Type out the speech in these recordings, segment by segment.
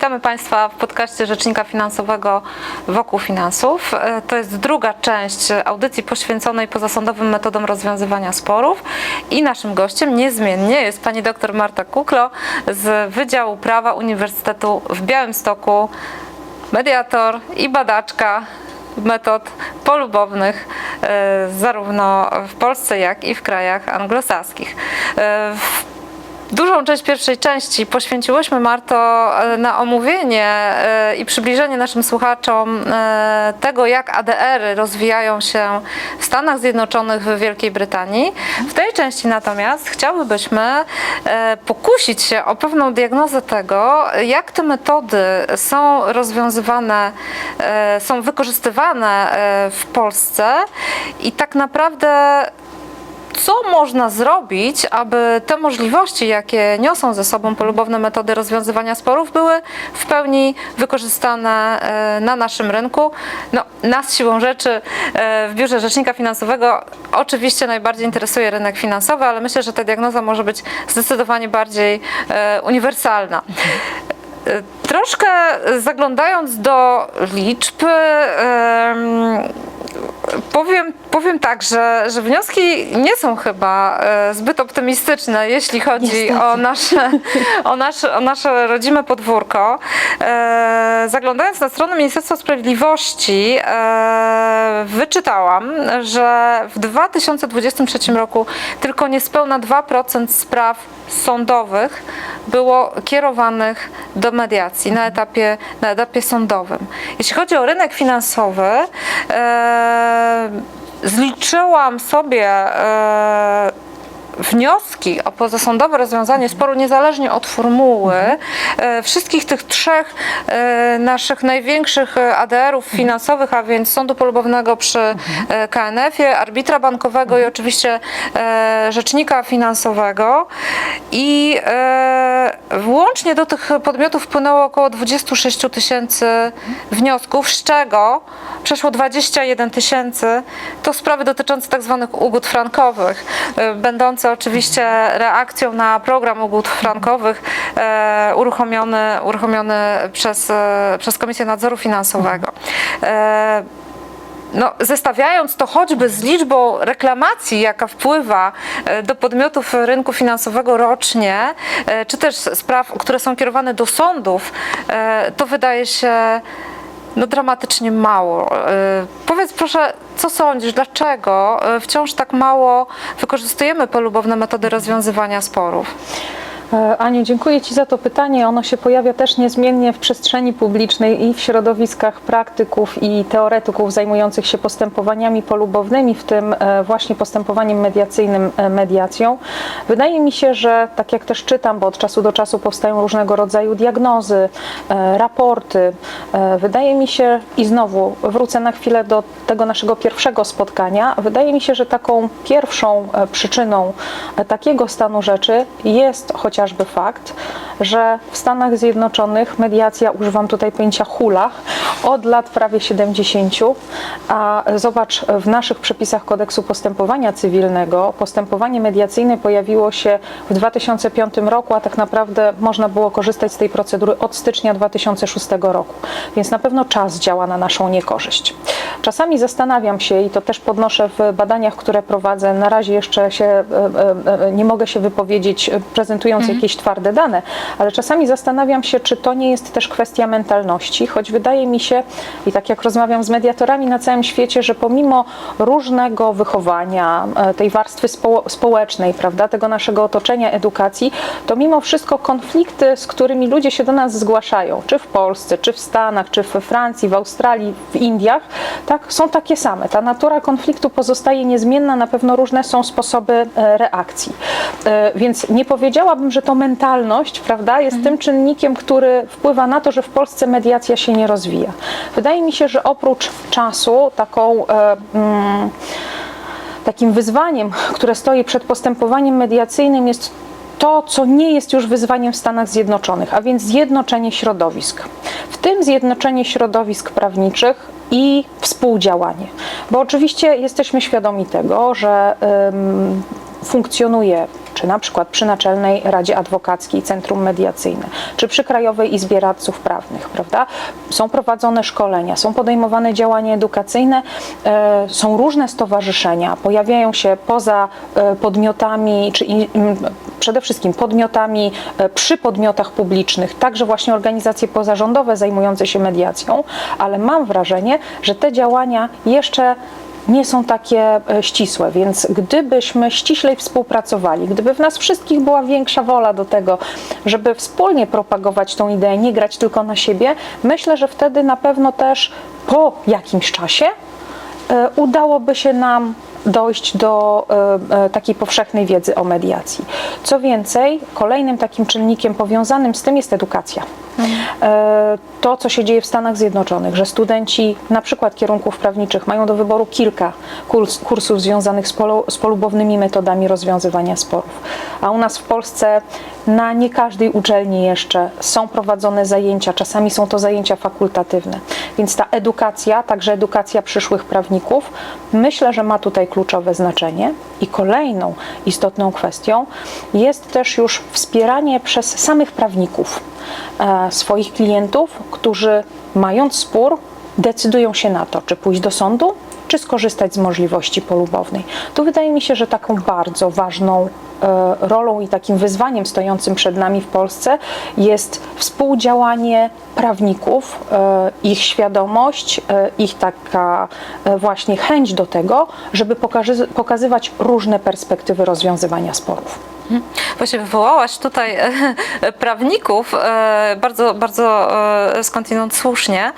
Witamy Państwa w podcaście Rzecznika Finansowego Wokół Finansów. E, To jest druga część audycji poświęconej pozasądowym metodom rozwiązywania sporów i naszym gościem niezmiennie jest pani dr Marta Kuklo z Wydziału Prawa Uniwersytetu w Białymstoku, mediator i badaczka metod polubownych e, zarówno w Polsce, jak i w krajach anglosaskich. Dużą część pierwszej części poświęciłyśmy, Marto, e, na omówienie e, i przybliżenie naszym słuchaczom e, tego, jak ADR-y rozwijają się w Stanach Zjednoczonych, w Wielkiej Brytanii. W tej części natomiast chciałybyśmy pokusić się o pewną diagnozę tego, jak te metody są rozwiązywane, są wykorzystywane w Polsce i tak naprawdę co można zrobić, aby te możliwości, jakie niosą ze sobą polubowne metody rozwiązywania sporów, były w pełni wykorzystane e, na naszym rynku? No, nas siłą rzeczy e, w Biurze Rzecznika Finansowego oczywiście najbardziej interesuje rynek finansowy, ale myślę, że ta diagnoza może być zdecydowanie bardziej e, uniwersalna. Troszkę zaglądając do liczb, em, Powiem, powiem tak, że, że wnioski nie są chyba e, zbyt optymistyczne, jeśli chodzi Niestety. o nasze, o, nasze, o nasze rodzime podwórko. E, zaglądając na stronę Ministerstwa Sprawiedliwości, e, wyczytałam, że w 2023 roku tylko niespełna 2% spraw sądowych było kierowanych do mediacji na etapie, na etapie sądowym. Jeśli chodzi o rynek finansowy, e, zliczyłam sobie e, wnioski o pozasądowe rozwiązanie sporu niezależnie od formuły e, wszystkich tych trzech e, naszych największych e, ADR-ów finansowych, a więc Sądu Polubownego przy KNF-ie, arbitra bankowego i oczywiście rzecznika finansowego. I włącznie do tych podmiotów wpłynęło około 26 tysięcy wniosków, z czego przeszło 21 tysięcy to sprawy dotyczące tak zwanych ugód frankowych, e, oczywiście reakcją na program ugód frankowych e, uruchomiony, uruchomiony przez, e, przez Komisję Nadzoru Finansowego. E, no, zestawiając to choćby z liczbą reklamacji, jaka wpływa do podmiotów rynku finansowego rocznie, czy też spraw, które są kierowane do sądów, to wydaje się no, dramatycznie mało. E, Powiedz proszę, co sądzisz, dlaczego e, wciąż tak mało wykorzystujemy polubowne metody rozwiązywania sporów? E, Aniu, dziękuję Ci za to pytanie. Ono się pojawia też niezmiennie w przestrzeni publicznej i w środowiskach praktyków i teoretyków zajmujących się postępowaniami polubownymi, w tym e, właśnie postępowaniem mediacyjnym, e, mediacją. Wydaje mi się, że tak jak też czytam, bo od czasu do czasu powstają różnego rodzaju diagnozy, raporty, wydaje mi się, i znowu wrócę na chwilę do tego naszego pierwszego spotkania, wydaje mi się, że taką pierwszą przyczyną takiego stanu rzeczy jest chociażby fakt, że w Stanach Zjednoczonych mediacja, używam tutaj pojęcia hula, od lat prawie 70, a zobacz, w naszych przepisach kodeksu postępowania cywilnego postępowanie mediacyjne pojawiło się w 2005 roku, a tak naprawdę można było korzystać z tej procedury od stycznia 2006 roku. Więc na pewno czas działa na naszą niekorzyść. Czasami zastanawiam się i to też podnoszę w badaniach, które prowadzę. Na razie jeszcze się e, e, e, nie mogę się wypowiedzieć, prezentując jakieś twarde dane, ale czasami zastanawiam się, czy to nie jest też kwestia mentalności, choć wydaje mi się, i tak jak rozmawiam z mediatorami na całym świecie, że pomimo różnego wychowania, tej warstwy spo, społecznej, prawda, tego naszego otoczenia, edukacji, to mimo wszystko konflikty, z którymi ludzie się do nas zgłaszają, czy w Polsce, czy w Stanach, czy we Francji, w Australii, w Indiach, tak, są takie same. Ta natura konfliktu pozostaje niezmienna, na pewno różne są sposoby e, reakcji. E, Więc nie powiedziałabym, że to mentalność, prawda, jest tym czynnikiem, który wpływa na to, że w Polsce mediacja się nie rozwija. Wydaje mi się, że oprócz czasu taką e, mm, takim wyzwaniem, które stoi przed postępowaniem mediacyjnym jest to, co nie jest już wyzwaniem w Stanach Zjednoczonych, a więc zjednoczenie środowisk. W tym zjednoczenie środowisk prawniczych i współdziałanie. Bo oczywiście jesteśmy świadomi tego, że funkcjonuje czy na przykład przy Naczelnej Radzie Adwokackiej Centrum Mediacyjne, czy przy Krajowej Izbie Radców Prawnych, prawda? Są prowadzone szkolenia, są podejmowane działania edukacyjne, e, są różne stowarzyszenia, pojawiają się poza e, podmiotami, czy przede wszystkim podmiotami e, przy podmiotach publicznych, także właśnie organizacje pozarządowe zajmujące się mediacją, ale mam wrażenie, że te działania jeszcze nie są takie e, ścisłe, więc gdybyśmy ściślej współpracowali, gdyby w nas wszystkich była większa wola do tego, żeby wspólnie propagować tą ideę, nie grać tylko na siebie, myślę, że wtedy na pewno też po jakimś czasie e, udałoby się nam dojść do e, takiej powszechnej wiedzy o mediacji. Co więcej, kolejnym takim czynnikiem powiązanym z tym jest edukacja. E, To, co się dzieje w Stanach Zjednoczonych, że studenci na przykład kierunków prawniczych mają do wyboru kilka kurs, kursów związanych z, polu, z polubownymi metodami rozwiązywania sporów. A u nas w Polsce na nie każdej uczelni jeszcze są prowadzone zajęcia, czasami są to zajęcia fakultatywne. Więc ta edukacja, także edukacja przyszłych prawników, myślę, że ma tutaj kluczowe znaczenie. I kolejną istotną kwestią jest też już wspieranie przez samych prawników e, swoich klientów, którzy mając spór, decydują się na to, czy pójść do sądu, czy skorzystać z możliwości polubownej. Tu wydaje mi się, że taką bardzo ważną e, rolą i takim wyzwaniem stojącym przed nami w Polsce jest współdziałanie prawników, e, ich świadomość, e, ich taka właśnie chęć do tego, żeby pokazy- pokazywać różne perspektywy rozwiązywania sporów. Właśnie wywołałaś tutaj e, prawników, e, bardzo, bardzo e, skądinąd słusznie.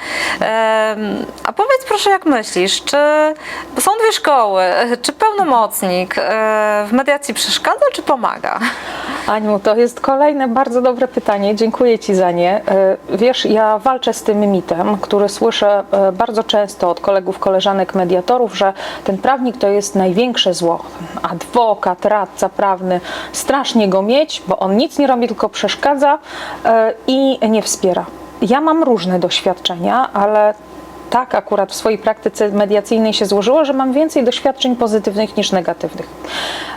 A powiedz proszę, jak myślisz, czy są dwie szkoły, czy pełnomocnik w mediacji przeszkadza, czy pomaga? Aniu, to jest kolejne bardzo dobre pytanie. Dziękuję Ci za nie. E, Wiesz, ja walczę z tym mitem, który słyszę e, bardzo często od kolegów, koleżanek, mediatorów, że ten prawnik to jest największe zło. Adwokat, radca prawny, strasznie go mieć, bo on nic nie robi, tylko przeszkadza e, i nie wspiera. Ja mam różne doświadczenia, ale tak akurat w swojej praktyce mediacyjnej się złożyło, że mam więcej doświadczeń pozytywnych niż negatywnych.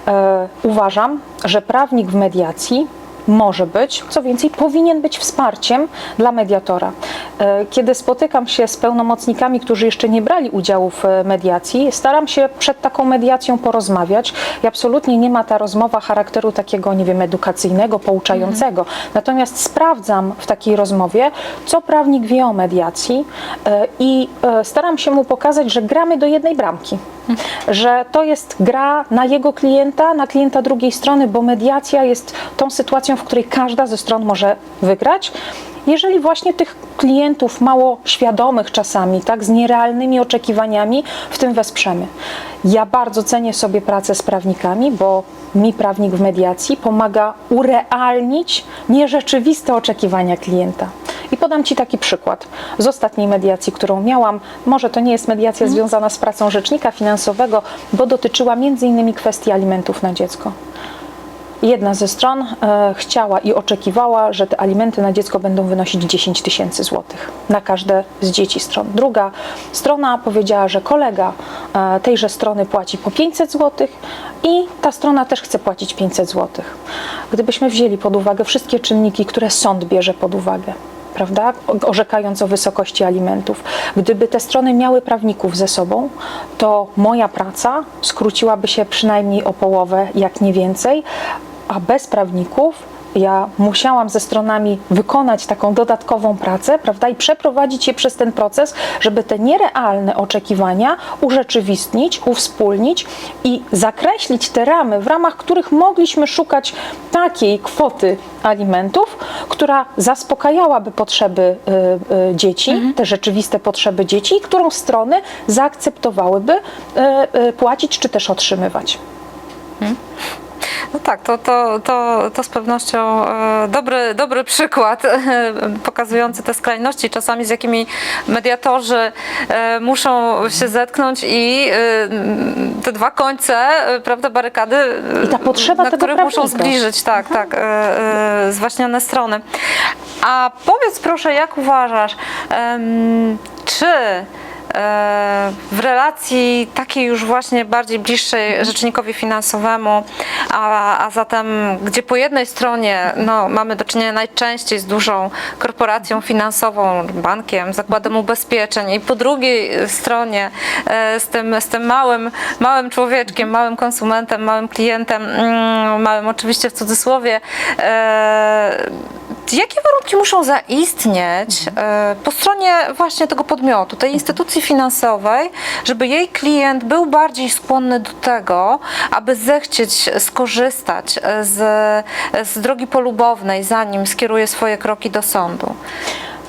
E, uważam, że prawnik w mediacji może być, co więcej, powinien być wsparciem dla mediatora. E, Kiedy spotykam się z pełnomocnikami, którzy jeszcze nie brali udziału w e, mediacji, staram się przed taką mediacją porozmawiać i absolutnie nie ma ta rozmowa charakteru takiego, nie wiem, edukacyjnego, pouczającego. Natomiast sprawdzam w takiej rozmowie, co prawnik wie o mediacji e, i staram się mu pokazać, że gramy do jednej bramki. Że to jest gra na jego klienta, na klienta drugiej strony, bo mediacja jest tą sytuacją, w której każda ze stron może wygrać. Jeżeli właśnie tych klientów mało świadomych czasami, tak, z nierealnymi oczekiwaniami, w tym wesprzemy. Ja bardzo cenię sobie pracę z prawnikami, bo mi prawnik w mediacji pomaga urealnić nierzeczywiste oczekiwania klienta. I podam Ci taki przykład z ostatniej mediacji, którą miałam. Może to nie jest mediacja związana z pracą rzecznika finansowego, bo dotyczyła między innymi kwestii alimentów na dziecko. Jedna ze stron e, chciała i oczekiwała, że te alimenty na dziecko będą wynosić 10 tysięcy złotych na każde z dzieci stron. Druga strona powiedziała, że kolega e, tejże strony płaci po 500 złotych i ta strona też chce płacić 500 złotych. Gdybyśmy wzięli pod uwagę wszystkie czynniki, które sąd bierze pod uwagę, prawda, orzekając o wysokości alimentów. Gdyby te strony miały prawników ze sobą, to moja praca skróciłaby się przynajmniej o połowę, jak nie więcej, a bez prawników ja musiałam ze stronami wykonać taką dodatkową pracę, prawda, i przeprowadzić je przez ten proces, żeby te nierealne oczekiwania urzeczywistnić, uwspólnić i zakreślić te ramy, w ramach których mogliśmy szukać takiej kwoty alimentów, która zaspokajałaby potrzeby y, y, dzieci, te rzeczywiste potrzeby dzieci, i którą strony zaakceptowałyby y, y, płacić czy też otrzymywać. No tak, to, to, to, to z pewnością e, dobry, dobry przykład e, pokazujący te skrajności, czasami z jakimi mediatorzy e, muszą się zetknąć i te dwa końce, prawda, barykady, I ta potrzeba na których muszą zbliżyć, tak, tak, e, e, zwaśnione strony. A powiedz proszę, jak uważasz, czy w relacji takiej już właśnie bardziej bliższej rzecznikowi finansowemu, a, a zatem gdzie po jednej stronie no, mamy do czynienia najczęściej z dużą korporacją finansową, bankiem, zakładem ubezpieczeń i po drugiej stronie e, z tym, z tym małym, małym człowieczkiem, małym konsumentem, małym klientem, mm, małym oczywiście w cudzysłowie, e, Jakie warunki muszą zaistnieć e, po stronie właśnie tego podmiotu, tej instytucji finansowej, żeby jej klient był bardziej skłonny do tego, aby zechcieć skorzystać z, z drogi polubownej, zanim skieruje swoje kroki do sądu?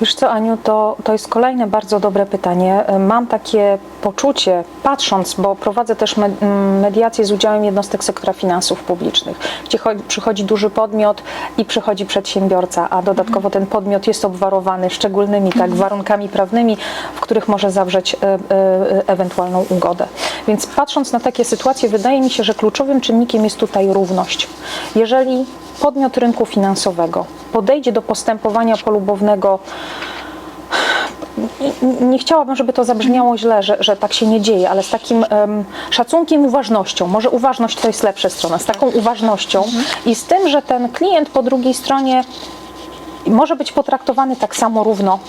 Wiesz co, Aniu, to, to jest kolejne bardzo dobre pytanie. Mam takie poczucie, patrząc, bo prowadzę też me- m, mediacje z udziałem jednostek sektora finansów publicznych, gdzie cho- przychodzi duży podmiot i przychodzi przedsiębiorca, a dodatkowo ten podmiot jest obwarowany szczególnymi tak, warunkami prawnymi, w których może zawrzeć e, e, ewentualną ugodę. Więc patrząc na takie sytuacje, wydaje mi się, że kluczowym czynnikiem jest tutaj równość. Jeżeli podmiot rynku finansowego. Podejdzie do postępowania polubownego. Nie chciałabym, żeby to zabrzmiało źle, że, że tak się nie dzieje, ale z takim em, szacunkiem, uważnością, może uważność to jest lepsza strona, z taką uważnością i z tym, że ten klient po drugiej stronie może być potraktowany tak samo równo,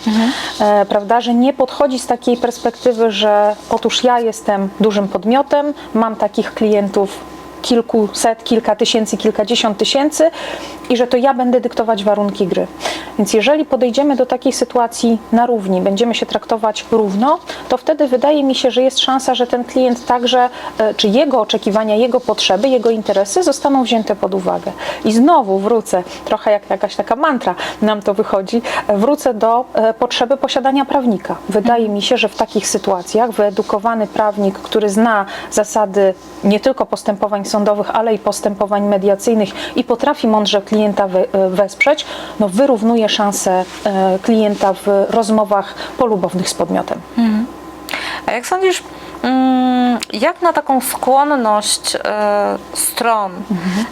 e, prawda, że nie podchodzi z takiej perspektywy, że otóż ja jestem dużym podmiotem, mam takich klientów kilkuset, kilka tysięcy, kilkadziesiąt tysięcy i że to ja będę dyktować warunki gry. Więc jeżeli podejdziemy do takiej sytuacji na równi, będziemy się traktować równo, to wtedy wydaje mi się, że jest szansa, że ten klient także, e, czy jego oczekiwania, jego potrzeby, jego interesy zostaną wzięte pod uwagę. I znowu wrócę, trochę jak jakaś taka mantra nam to wychodzi, wrócę do e, potrzeby posiadania prawnika. Wydaje mi się, że w takich sytuacjach wyedukowany prawnik, który zna zasady nie tylko postępowań sądowych, ale i postępowań mediacyjnych i potrafi mądrze klienta e, wesprzeć, no wyrównuje szanse e, klienta w rozmowach polubownych z podmiotem. A jak sądzisz, mm, jak na taką skłonność e, stron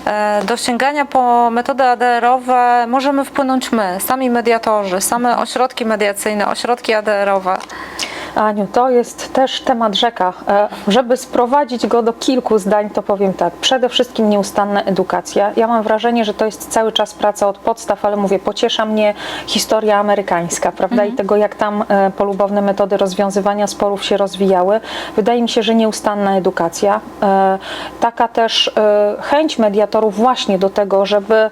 e, do sięgania po metody ADR-owe możemy wpłynąć my, sami mediatorzy, same ośrodki mediacyjne, ośrodki ADR-owe? Aniu, to jest też temat rzeka. E, Żeby sprowadzić go do kilku zdań, to powiem tak. Przede wszystkim nieustanna edukacja. Ja mam wrażenie, że to jest cały czas praca od podstaw, ale mówię, pociesza mnie historia amerykańska, prawda? I tego, jak tam e, polubowne metody rozwiązywania sporów się rozwijały. Wydaje mi się, że nieustanna edukacja. E, Taka też chęć mediatorów właśnie do tego, żeby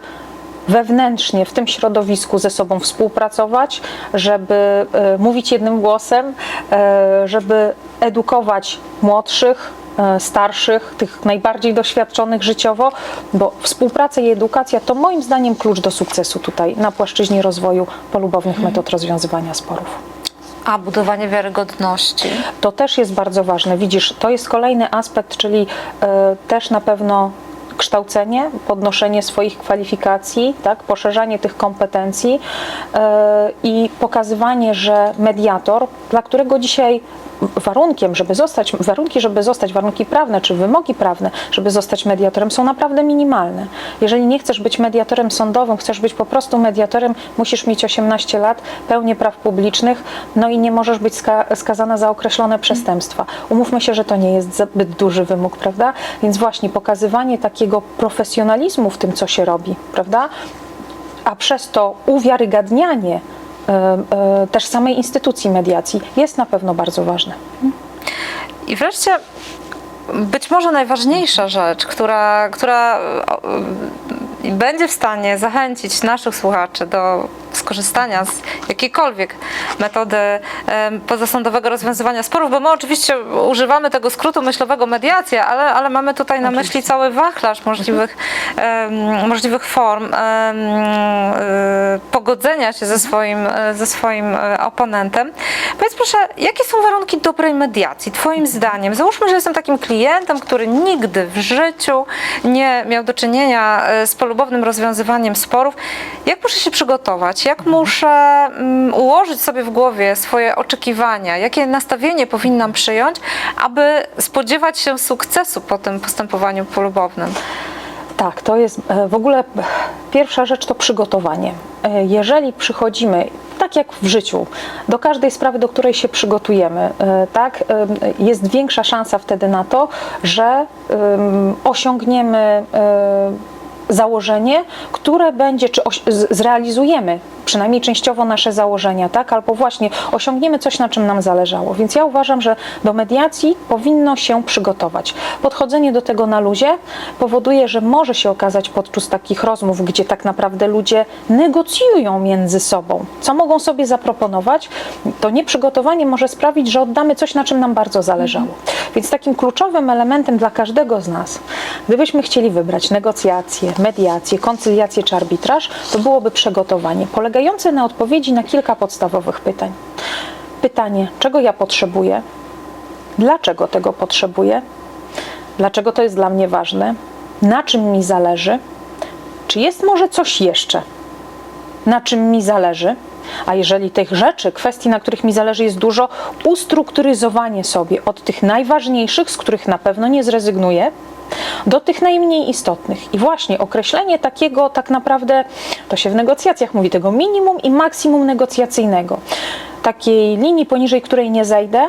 wewnętrznie w tym środowisku ze sobą współpracować, żeby e, mówić jednym głosem, e, żeby edukować młodszych, e, starszych, tych najbardziej doświadczonych życiowo, bo współpraca i edukacja to moim zdaniem klucz do sukcesu tutaj na płaszczyźnie rozwoju polubownych metod rozwiązywania sporów. A budowanie wiarygodności. To też jest bardzo ważne. Widzisz, to jest kolejny aspekt, czyli e, też na pewno kształcenie, podnoszenie swoich kwalifikacji, tak, poszerzanie tych kompetencji e, i pokazywanie, że mediator, dla którego dzisiaj warunkiem, żeby zostać, warunki, żeby zostać, warunki prawne czy wymogi prawne, żeby zostać mediatorem są naprawdę minimalne. Jeżeli nie chcesz być mediatorem sądowym, chcesz być po prostu mediatorem, musisz mieć 18 lat, pełnię praw publicznych, no i nie możesz być ska skazana za określone przestępstwa. Umówmy się, że to nie jest zbyt duży wymóg, prawda? Więc właśnie pokazywanie takiego profesjonalizmu w tym, co się robi, prawda? A przez to uwiarygadnianie też samej instytucji mediacji jest na pewno bardzo ważne. I wreszcie być może najważniejsza rzecz, która, która będzie w stanie zachęcić naszych słuchaczy do skorzystania z jakiejkolwiek metody pozasądowego rozwiązywania sporów, bo my oczywiście używamy tego skrótu myślowego mediacja, ale, ale mamy tutaj na myśli cały wachlarz możliwych, możliwych form y, pogodzenia się ze swoim, e, ze swoim e, oponentem. Powiedz proszę, jakie są warunki dobrej mediacji, Twoim zdaniem? Załóżmy, że jestem takim klientem, który nigdy w życiu nie miał do czynienia e, z polubownym rozwiązywaniem sporów. Jak muszę się przygotować? Jak muszę mm, ułożyć sobie w głowie swoje oczekiwania? Jakie nastawienie powinnam przyjąć, aby spodziewać się sukcesu po tym postępowaniu polubownym? Tak, to jest e, w ogóle pierwsza rzecz to przygotowanie. E, Jeżeli przychodzimy, tak jak w życiu, do każdej sprawy, do której się przygotujemy, e, tak, jest większa szansa wtedy na to, że em, osiągniemy założenie, które będzie, czy zrealizujemy przynajmniej częściowo nasze założenia, tak? Albo właśnie osiągniemy coś, na czym nam zależało. Więc ja uważam, że do mediacji powinno się przygotować. Podchodzenie do tego na luzie powoduje, że może się okazać podczas takich rozmów, gdzie tak naprawdę ludzie negocjują między sobą, co mogą sobie zaproponować, to nieprzygotowanie może sprawić, że oddamy coś, na czym nam bardzo zależało. Więc takim kluczowym elementem dla każdego z nas, gdybyśmy chcieli wybrać negocjacje, mediację, koncyliację czy arbitraż, to byłoby przygotowanie polegające na odpowiedzi na kilka podstawowych pytań. Pytanie, czego ja potrzebuję? Dlaczego tego potrzebuję? Dlaczego to jest dla mnie ważne? Na czym mi zależy? Czy jest może coś jeszcze, na czym mi zależy? A jeżeli tych rzeczy, kwestii, na których mi zależy, jest dużo, ustrukturyzowanie sobie od tych najważniejszych, z których na pewno nie zrezygnuję, do tych najmniej istotnych. I właśnie określenie takiego tak naprawdę, to się w negocjacjach mówi, tego minimum i maksimum negocjacyjnego. Takiej linii, poniżej której nie zejdę,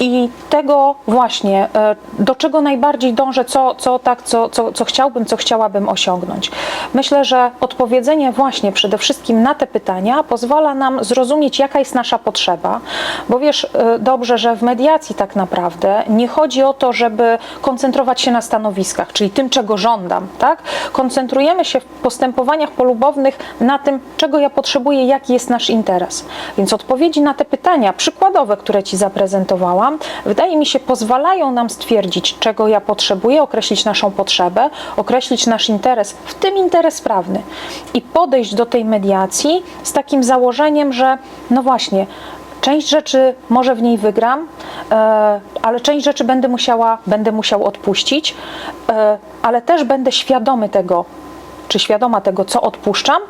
i tego właśnie, e, do czego najbardziej dążę, co, co, tak, co, co, co chciałbym, co chciałabym osiągnąć. Myślę, że odpowiedzenie właśnie przede wszystkim na te pytania pozwala nam zrozumieć, jaka jest nasza potrzeba, bo wiesz e, dobrze, że w mediacji tak naprawdę nie chodzi o to, żeby koncentrować się na stanowiskach, czyli tym, czego żądam, tak? Koncentrujemy się w postępowaniach polubownych na tym, czego ja potrzebuję, jaki jest nasz interes. Więc odpowiedzi na te pytania przykładowe, które Ci zaprezentowałam, wydaje mi się, pozwalają nam stwierdzić, czego ja potrzebuję, określić naszą potrzebę, określić nasz interes, w tym interes prawny, i podejść do tej mediacji z takim założeniem, że no właśnie, Część rzeczy może w niej wygram, e, ale część rzeczy będę musiała, będę musiał odpuścić, e, ale też będę świadomy tego, czy świadoma tego, co odpuszczam,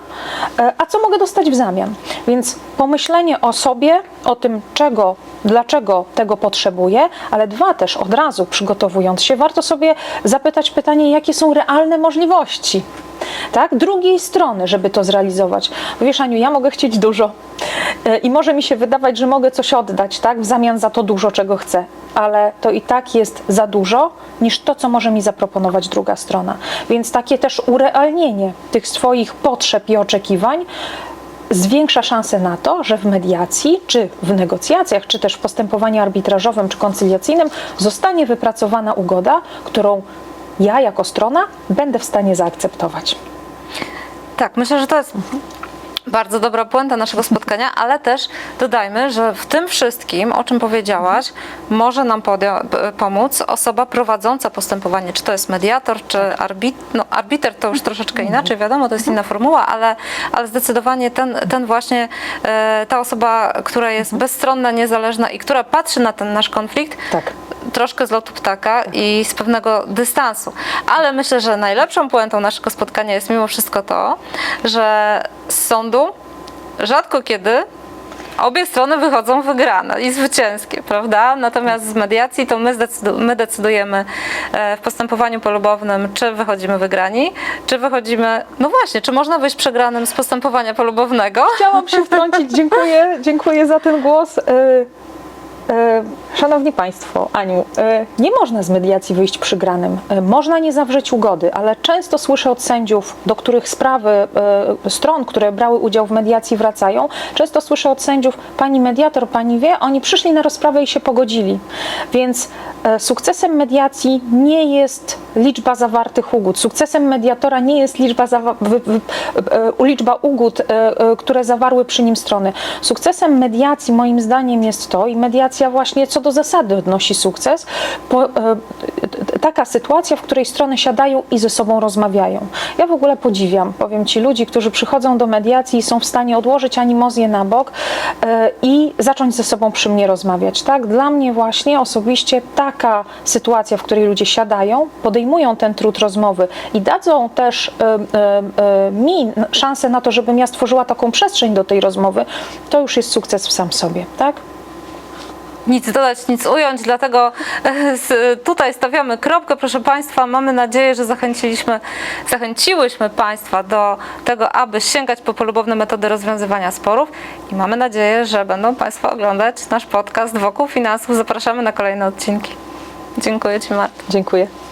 e, a co mogę dostać w zamian. Więc pomyślenie o sobie, o tym, czego, dlaczego tego potrzebuję, ale dwa też od razu przygotowując się, warto sobie zapytać pytanie, jakie są realne możliwości. Tak? Drugiej strony, żeby to zrealizować. Bo Wiesz, Aniu, ja mogę chcieć dużo e, i może mi się wydawać, że mogę coś oddać, tak? W zamian za to dużo, czego chcę, ale to i tak jest za dużo niż to, co może mi zaproponować druga strona. Więc takie też urealnienie tych swoich potrzeb i oczekiwań zwiększa szanse na to, że w mediacji, czy w negocjacjach, czy też w postępowaniu arbitrażowym, czy koncyliacyjnym zostanie wypracowana ugoda, którą ja jako strona będę w stanie zaakceptować. Tak, myślę, że to jest bardzo dobra puenta naszego spotkania, ale też dodajmy, że w tym wszystkim, o czym powiedziałaś, może nam pomóc osoba prowadząca postępowanie, czy to jest mediator, czy arbit no, arbiter, to już troszeczkę inaczej, wiadomo, to jest inna formuła, ale, ale zdecydowanie ten, ten właśnie, e, ta osoba, która jest bezstronna, niezależna i która patrzy na ten nasz konflikt, Tak. Troszkę z lotu ptaka i z pewnego dystansu. Ale myślę, że najlepszą puentą naszego spotkania jest mimo wszystko to, że z sądu rzadko kiedy obie strony wychodzą wygrane i zwycięskie, prawda? Natomiast z mediacji to my, my decydujemy e, w postępowaniu polubownym, czy wychodzimy wygrani, czy wychodzimy, no właśnie, czy można wyjść przegranym z postępowania polubownego. Chciałam się wtrącić. Dziękuję, dziękuję za ten głos. Y, Szanowni Państwo, Aniu, y, nie można z mediacji wyjść przygranym. Y, Można nie zawrzeć ugody, ale często słyszę od sędziów, do których sprawy stron, które brały udział w mediacji wracają, często słyszę od sędziów, pani mediator, pani wie, oni przyszli na rozprawę i się pogodzili. Więc sukcesem mediacji nie jest liczba zawartych ugód. Sukcesem mediatora nie jest liczba, liczba ugód, które zawarły przy nim strony. Sukcesem mediacji moim zdaniem jest to, i mediacja właśnie co do zasady odnosi sukces, po, e, taka sytuacja, w której strony siadają i ze sobą rozmawiają. Ja w ogóle podziwiam, powiem Ci, ludzi, którzy przychodzą do mediacji i są w stanie odłożyć animozję na bok e, i zacząć ze sobą przy mnie rozmawiać. Tak? Dla mnie właśnie osobiście taka sytuacja, w której ludzie siadają, podejmują ten trud rozmowy i dadzą też e, mi szansę na to, żebym ja stworzyła taką przestrzeń do tej rozmowy, to już jest sukces w sam sobie. Tak? Nic dodać, nic ująć, dlatego e, tutaj stawiamy kropkę, proszę Państwa. Mamy nadzieję, że zachęciliśmy, zachęciłyśmy Państwa do tego, aby sięgać po polubowne metody rozwiązywania sporów i mamy nadzieję, że będą Państwo oglądać nasz podcast wokół finansów. Zapraszamy na kolejne odcinki. Dziękuję Ci Marta. Dziękuję.